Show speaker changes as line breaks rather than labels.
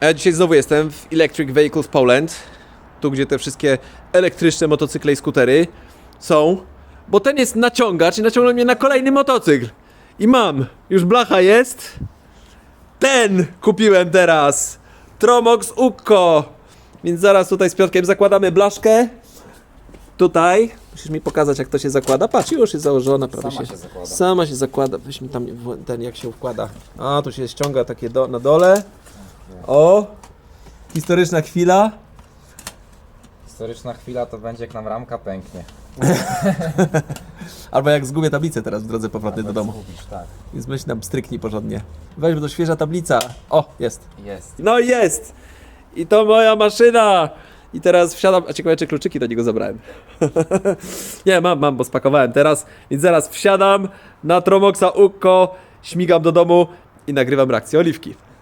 A Ja dzisiaj znowu jestem w Electric Vehicles Poland, tu gdzie te wszystkie elektryczne motocykle i skutery są, bo ten jest naciągacz i naciągnął mnie na kolejny motocykl. I mam, już blacha jest. Ten kupiłem teraz. Tromox Ukko. Więc zaraz tutaj z Piotrkiem zakładamy blaszkę. Tutaj. Musisz mi pokazać jak to się zakłada. Patrz, już jest założona. Prawie
Sama się zakłada.
Sama się zakłada. Weź mi tam ten jak się wkłada. A, tu się ściąga takie do, na dole. O! Historyczna chwila.
Historyczna chwila to będzie jak nam ramka pęknie.
Albo jak zgubię tablicę teraz w drodze powrotnej do domu.
Zgubisz, tak.
Więc myśl nam stryknij porządnie. Weź, bo to świeża tablica. O, jest.
Jest.
No i jest! I to moja maszyna! I teraz wsiadam, a ciekawe czy kluczyki do niego zabrałem. Nie, mam, mam, bo spakowałem teraz. Więc zaraz wsiadam na Tromoxa Ukko, śmigam do domu i nagrywam reakcję oliwki.